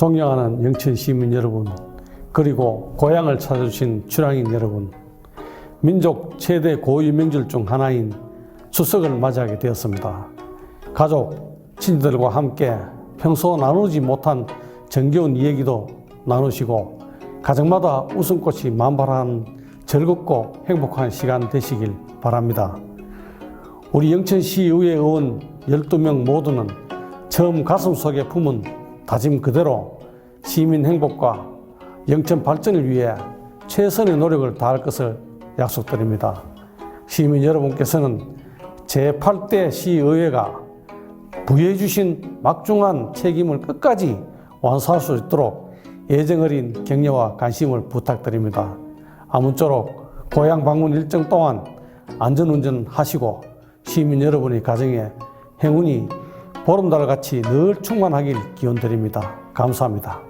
존경하는 영천 시민 여러분, 그리고 고향을 찾아주신 출향인 여러분, 민족 최대 고유 명절 중 하나인 추석을 맞이하게 되었습니다. 가족, 친지들과 함께 평소 나누지 못한 정겨운 이야기도 나누시고 가정마다 웃음꽃이 만발한 즐겁고 행복한 시간 되시길 바랍니다. 우리 영천시의회 의원 12명 모두는 처음 가슴 속에 품은 다짐 그대로 시민 행복과 영천 발전을 위해 최선의 노력을 다할 것을 약속드립니다. 시민 여러분께서는 제8대 시의회가 부여해 주신 막중한 책임을 끝까지 완수할 수 있도록 예정 어린 격려와 관심을 부탁드립니다. 아무쪼록 고향 방문 일정 동안 안전운전 하시고 시민 여러분의 가정에 행운이 보름달 같이 늘 충만하길 기원 드립니다. 감사합니다.